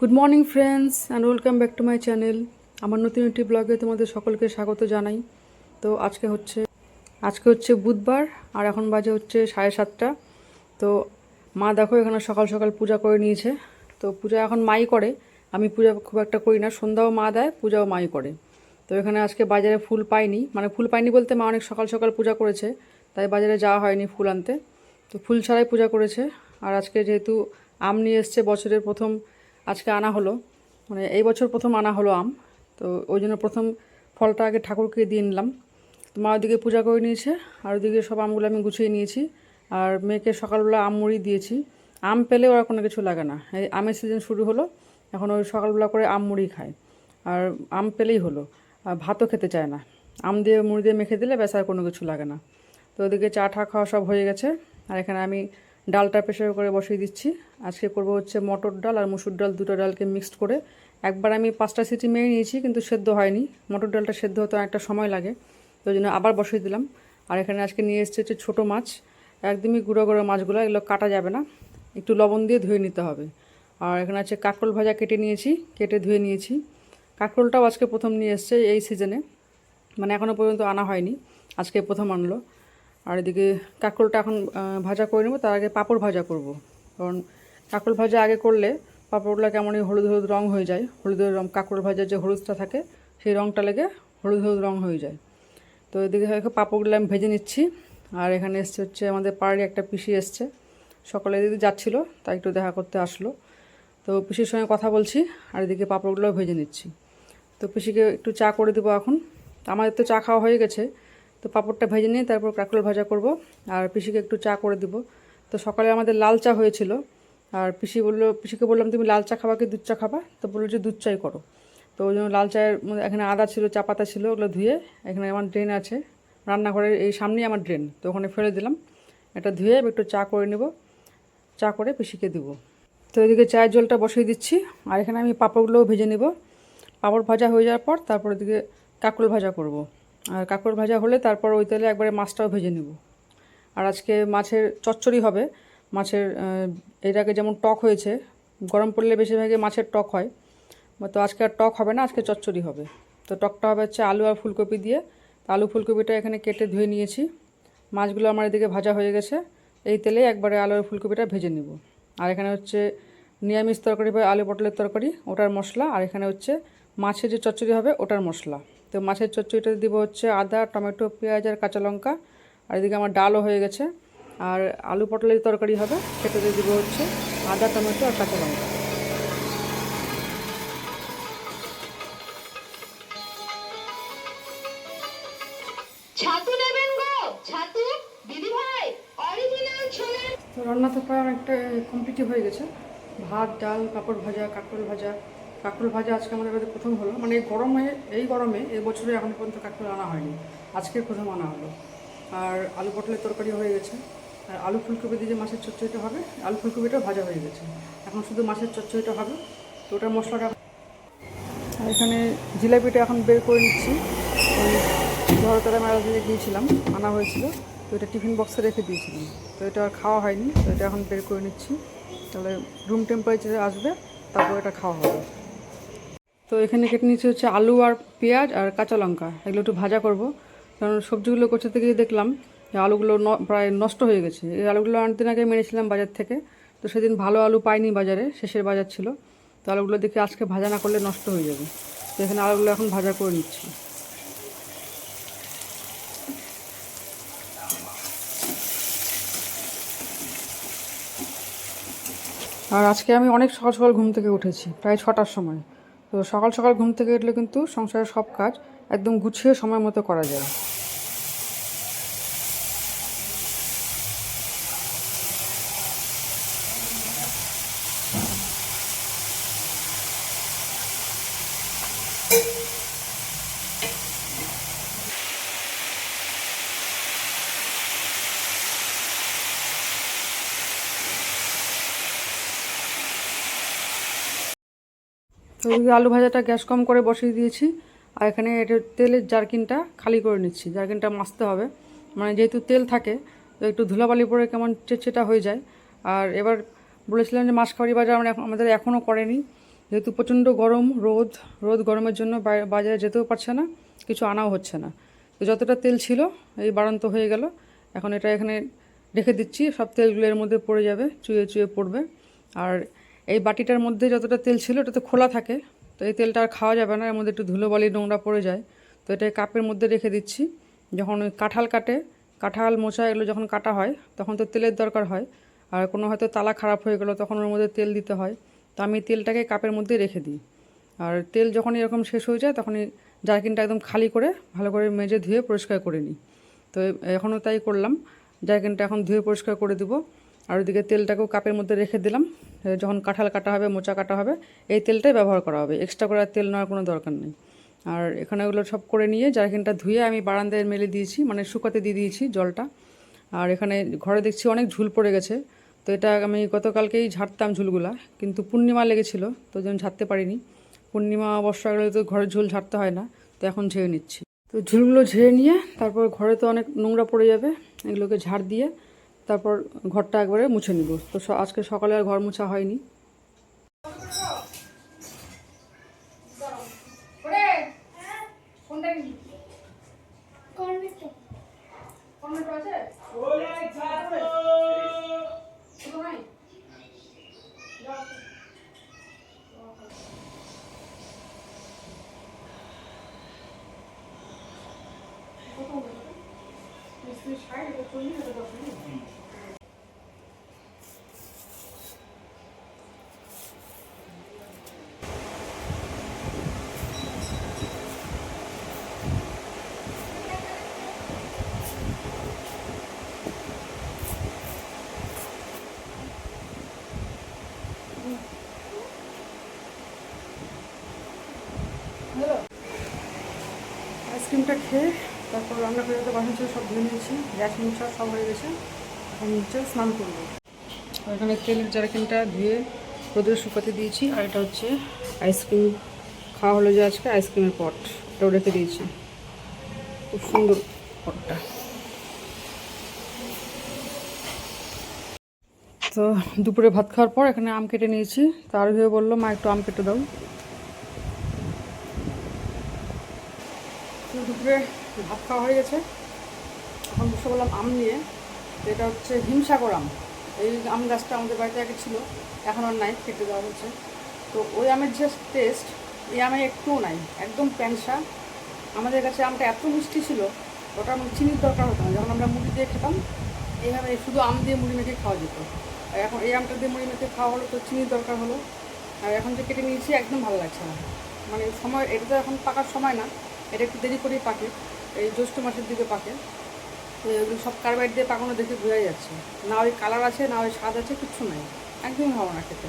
Good morning friends and welcome back to my channel আমার নতুন একটি ব্লগে তোমাদের সকলকে স্বাগত জানাই। তো আজকে হচ্ছে আজকে হচ্ছে বুধবার, আর এখন বাজে হচ্ছে সাড়ে সাতটা। তো মা দেখো এখানে সকাল সকাল পূজা করে নিয়েছে। তো পূজা এখন মাই করে। আমি পূজা খুব একটা করি না। সন্ধ্যাও মা দেয়, পূজাও মাই করে। তো এখানে আজকে বাজারে ফুল পাইনি। মানে ফুল পাইনি বলতে মা অনেক সকাল সকাল পূজা করেছে। তাই বাজারে যাওয়া হয়নি ফুল আনতে। তো ফুল ছাড়াই পূজা করেছে। আর আজকে যেহেতু আম নিয়ে এসছে বছরের প্রথম আজকে আনা হলো। মানে এই বছর প্রথম আনা হলো আম। তো ওই জন্য প্রথম ফলটা আগে ঠাকুরকে দিয়ে নিলাম। তো মা ওদিকে পূজা করে নিয়েছে, আর ওদিকে সব আমগুলো আমি গুছিয়ে নিয়েছি। আর মেয়েকে সকালবেলা আম মুড়ি দিয়েছি। আম পেলে ওরা কোনো কিছু লাগে না। এই আমের সিজন শুরু হলো, এখন ওই সকালবেলা করে আম মুড়ি খায়। আর আম পেলেই হলো, আর ভাতও খেতে চায় না। আম দিয়ে মুড়ি দিয়ে মেখে দিলে ব্যাস আর কোনো কিছু লাগে না। তো ওদিকে চা ঠা খাওয়া সব হয়ে গেছে। আর এখানে আমি ডালটা প্রেশার করে বসিয়ে দিচ্ছি। আজকে করব হচ্ছে মটর ডাল আর মুসুর ডাল দুটো ডালকে মিক্সড করে। একবার আমি পাঁচটা সিটি মেরে নিয়েছি, কিন্তু সেদ্ধ হয়নি। মটর ডালটা সেদ্ধ হতে একটা সময় লাগে, তো জন্য আবার বসিয়ে দিলাম। আর এখানে আজকে নিয়ে এসেছে হচ্ছে ছোটো মাছ। একদমই গুঁড়ো গুঁড়ো মাছগুলো, এগুলো কাটা যাবে না। একটু লবণ দিয়ে ধুয়ে নিতে হবে। আর এখানে আছে কাঁকরোল ভাজা কেটে নিয়েছি, কেটে ধুয়ে নিয়েছি। কাঁকরোলটাও আজকে প্রথম নিয়ে এসছে এই সিজনে মানে এখনও পর্যন্ত আনা হয়নি, আজকে প্রথম আনলো। আর এদিকে কাঁকরোলটা এখন ভাজা করে নেব, তার আগে পাঁপড় ভাজা করব। কারণ কাঁকরোল ভাজা আগে করলে পাঁপড়গুলো কেমনই হলুদ হলুদ রং হয়ে যায়। হলুদের রং, কাঁকরোল ভাজার যে হলুদটা থাকে, সেই রংটা লেগে হলুদ হলুদ রং হয়ে যায়। তো এদিকে হয়তো পাঁপড়গুলো আমি ভেজে নিচ্ছি। আর এখানে এসছে হচ্ছে আমাদের পাড়ারই একটা পিসি এসছে। সকালে এদিকে যাচ্ছিল তাই একটু দেখা করতে আসলো। তো পিসির সঙ্গে কথা বলছি, আর এদিকে পাঁপড়গুলোও ভেজে নিচ্ছি। তো পিসিকে একটু চা করে দেবো এখন। আমাদের তো চা খাওয়া হয়ে গেছে। তো পাঁপড়টা ভেজে নিয়ে তারপর কাঁকরোল ভাজা করব। আর পিসিকে একটু চা করে দিব। তো সকালে আমাদের লাল চা হয়েছিল। আর পিসি বলল, পিসিকে বললাম, তুমি লাল চা খাবা কি দুধ চা খাবা? তো বলল যে, দুধ চাই করো। তো ওই জন্য লাল চায়ের মধ্যে এখানে আদা ছিল, চা পাতা ছিল, ওগুলো ধুয়ে এখানে আমার ড্রেন আছে। রান্নাঘরের এই সামনেই আমার ড্রেন, তো ওখানে ফেলে দিলাম। এটা ধুয়ে একটু চা করে নেব। চা করে পিসিকে দিব। তো এদিকে চায়ের জলটা বসিয়ে দিচ্ছি। আর এখানে আমি পাঁপড়গুলোও ভেজে নেব। পাঁপড় ভাজা হয়ে যাওয়ার পর তারপর এদিকে কাঁকরোল ভাজা করব। আর কাঁকড় ভাজা হলে তারপর ওই তেলে একবারে মাছটাও ভেজে নেব। আর আজকে মাছের চচ্চড়ি হবে। মাছের আগে যেমন টক হয়েছে, গরম পড়লে বেশিরভাগই মাছের টক হয়। তো আজকে আর টক হবে না, আজকে চচ্চড়ি হবে। তো টকটা হবে হচ্ছে আলু আর ফুলকপি দিয়ে। আলু ফুলকপিটা এখানে কেটে ধুয়ে নিয়েছি। মাছগুলো আমার এদিকে ভাজা হয়ে গেছে। এই তেলে একবারে আলু আর ফুলকপিটা ভেজে নেব। আর এখানে হচ্ছে নিরামিষ তরকারি বা আলু পটলের তরকারি, ওটার মশলা। আর এখানে হচ্ছে মাছের যে চচ্চড়ি হবে, ওটার মশলা। তো মাছের চচ্চড়িটা দিব হচ্ছে আদা টমেটো পেঁয়াজ আর কাঁচা লঙ্কা। আর এদিকে আমার ডালও হয়ে গেছে। আর আলু পটলের তরকারি হবে সেটাতে দিব হচ্ছে আদা টমেটো আর কাঁচা লঙ্কা। ছাতু নেবেন গো ছাতু। দিদি ভাই অরিজিনাল ছোলের তো রান্না তো প্রায় অনেকটা কমপ্লিট হয়ে গেছে। ভাত ডাল পাঁপড় ভাজা কাঁকরোল ভাজা। কাঁকরোল ভাজা আজকে আমাদের বাড়িতে প্রথম হলো। মানে এই গরমে এই গরমে এই বছরে এখন পর্যন্ত কাঁকরোল আনা হয়নি। আজকে প্রথম আনা হলো। আর আলু পটলের তরকারি হয়ে গেছে। আর আলু ফুলকপি দিয়ে যে মাছের চচ্চড়িটা হবে, আলু ফুলকপিটাও ভাজা হয়ে গেছে। এখন শুধু মাছের চচ্চড়িটা হবে। তো ওটার মশলাটা আর এখানে জিলাপিটা এখন বের করে নিচ্ছি। ওই ধরতলা মেলা থেকে গিয়েছিলাম আনা হয়েছিল। তো এটা টিফিন বক্সে রেখে দিয়েছিলাম। তো এটা আর খাওয়া হয়নি। তো এটা এখন বের করে নিচ্ছি। তাহলে রুম টেম্পারেচারে আসবে, তারপর এটা খাওয়া হবে। তো এখানে কেটে নিচ্ছি হচ্ছে আলু আর পেঁয়াজ আর কাঁচা লঙ্কা। এগুলো একটু ভাজা করব। কারণ সবজিগুলো করতে গিয়ে দেখলাম যে আলুগুলো প্রায় নষ্ট হয়ে গেছে। এই আলুগুলো আনদিন আগে মেরেছিলাম বাজার থেকে। তো সেদিন ভালো আলু পাইনি বাজারে, শেষের বাজার ছিল। তো আলুগুলো দেখে আজকে ভাজা না করলে নষ্ট হয়ে যাবে। তো এখানে আলুগুলো এখন ভাজা করে নিচ্ছি। আর আজকে আমি অনেক সকাল সকাল ঘুম থেকে উঠেছি, প্রায় ছটার সময়। তো সকাল সকাল ঘুম থেকে উঠলে কিন্তু সংসারের সব কাজ একদম গুছিয়ে সময় মতো করা যায়। ওইদিকে আলু ভাজাটা গ্যাস কম করে বসিয়ে দিয়েছি। আর এখানে এটা তেলের জারকিনটা খালি করে নিচ্ছি। জারকিনটা মাজতে হবে। মানে যেহেতু তেল থাকে, তো একটু ধুলাবালি পরে কেমন চেটচেটা হয়ে যায়। আর এবার বলেছিলাম যে মাসকাবারি বাজার আমরা আমাদের এখনও করেনি। যেহেতু প্রচণ্ড গরম, রোদ রোদ গরমের জন্য বাজারে যেতেও পারছে না, কিছু আনাও হচ্ছে না। তো যতটা তেল ছিল, এই বাড়ন্ত হয়ে গেল। এখন এটা এখানে রেখে দিচ্ছি। সব তেলগুলো এর মধ্যে পড়ে যাবে, চুয়ে চুয়ে পড়বে। আর এই বাটিটার মধ্যে যতটা তেল ছিল এটা তো খোলা থাকে, তো এই তেলটা আর খাওয়া যাবে না, এর মধ্যে একটু ধুলোবালি নোংরা পড়ে যায়। তো এটা কাপের মধ্যে রেখে দিচ্ছি। যখন ওই কাঁঠাল কাটে, কাঁঠাল, মোচা এগুলো যখন কাটা হয়, তখন তো তেলের দরকার হয়। আর কোনো হয়তো তালা খারাপ হয়ে গেলো, তখন ওর মধ্যে তেল দিতে হয়। তো আমি তেলটাকে কাপের মধ্যে রেখে দিই। আর তেল যখন এরকম শেষ হয়ে যায়, তখনই জারকিনটা একদম খালি করে, ভালো করে মেজে ধুয়ে পরিষ্কার করে নিই। তো এখনও তাই করলাম। জারকিনটা এখন ধুয়ে পরিষ্কার করে দিব। আর ওইদিকে তেলটাকেও কাপের মধ্যে রেখে দিলাম। যখন কাঁঠাল কাটা হবে, মোচা কাটা হবে, এই তেলটাই ব্যবহার করা হবে। এক্সট্রা করে তেল নেওয়ার কোনো দরকার নেই। আর এখানে ওগুলো সব করে নিয়ে জারকিনটা ধুয়ে আমি বারান্দায় মেলে দিয়েছি মানে শুকাতে দিয়ে দিয়েছি জলটা। আর এখানে ঘরে দেখছি অনেক ঝুল পড়ে গেছে। তো এটা আমি গতকালকেই ঝাড়তাম ঝুলগুলা, কিন্তু পূর্ণিমা লেগেছিল, তো যেন ঝাড়তে পারিনি। পূর্ণিমা অবশ্য গেলে তো ঘরের ঝুল ঝাড়তে হয় না, তো এখন ঝেড়ে নিচ্ছি। তো ঝুলগুলো ঝেড়ে নিয়ে তারপর ঘরে তো অনেক নোংরা পড়ে যাবে, এগুলোকে ঝাড় দিয়ে তারপর ঘরটা একবারে মুছে নিব। তো আজকে সকালে আর ঘর মোছা হয়নি। খেয়ে তারপর রান্না করে বাসন ছিল সব ধুয়ে নিয়েছি। গ্যাস মুছা সব হয়ে গেছে। এখন হচ্ছে স্নান করব। এখানে তেলের জারকিনটা ধুয়ে রোদে শুকাতে দিয়েছি, আর এটা হচ্ছে আইসক্রিম। খাওয়া হলো যে আজকে আইসক্রিমের পট। এটাও রেখে দিয়েছি। খুব সুন্দর পটটা। তো দুপুরে ভাত খাওয়ার পর এখানে আম কেটে নিয়েছি। তার ভেবে বলল, মা, একটু আম কেটে দাও। দুপুরে ভাত খাওয়া হয়ে গেছে। এখন বসে বললাম আম নিয়ে এটা হচ্ছে হিমসাগর আম। এই আম গাছটা আমাদের বাড়িতে আগে ছিল, এখন আর নাই, কেটে দেওয়া হচ্ছে। তো ওই আমের যে টেস্ট এই আমে একটুও নাই, একদম প্যানসা। আমাদের কাছে আমটা এত মিষ্টি ছিল, ওটা চিনির দরকার হতো না। যখন আমরা মুড়ি দিয়ে খেতাম, এইভাবে শুধু আম দিয়ে মুড়ি মেখে খাওয়া যেত। আর এখন এই আমটা দিয়ে মুড়ি মেখে খাওয়া হলো তো চিনির দরকার হলো। আর এখন যে কেটে নিয়েছি, একদম ভালো লাগছে না। মানে সময়, এটা তো এখন পাকার সময় না। এটা একটু দেরি করেই পাকে, এই জ্যৈষ্ঠ মাসের দিকে পাকে। এগুলো সব কার্বাইড দিয়ে পাকানো দেখে বোঝাই যাচ্ছে। না ওই কালার আছে, না ওই স্বাদ আছে, কিচ্ছু নাই। একদমই ভালো না খেতে।